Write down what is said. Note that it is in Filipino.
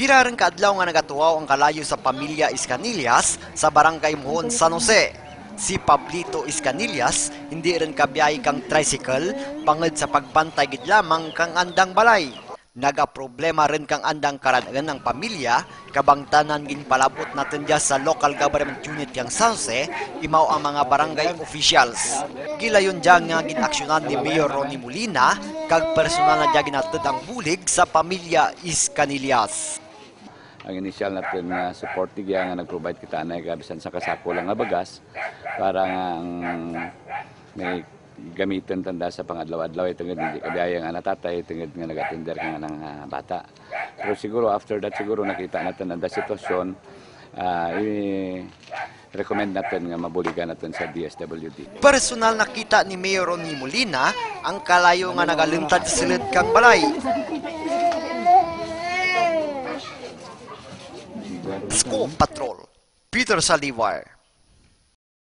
Biraran kaadlaw nga nagatuwaw ang kalayo sa pamilya Iscanillas sa barangay Muhon, San Jose. Si Pablito Iscanillas hindi rin kabiyahe kang tricycle bangod sa pagbantay gid lamang kang andang balay. Naga-problema rin kang andang karanagan ng pamilya, kabangtanan gin palabot natin dyan sa local government unit yang San Jose, imaw ang mga barangay officials. Gilayon dyan nga ginaksyonan ni Mayor Ronnie Molina, kag personal na dyan ginatid ang bulig sa pamilya Iscanillas. Ang initial natin nga support tigiya nga nag-provide kita na kabisan sa kasako lang nga bagas para nga ang may gamitin tanda sa pangadlaw-adlaw. Ito nga hindi kabiyaya nga natatay tungod nga nagatender nga ng ah, bata. Pero siguro after that siguro nakita natin ang sitwasyon ah, i-recommend natin nga mabuligan natin sa DSWD Personal nakita ni Mayor Ronnie Molina ang kalayo nga nagalintad sa silid kang balay. Scoop Patrol, Peter Salivar,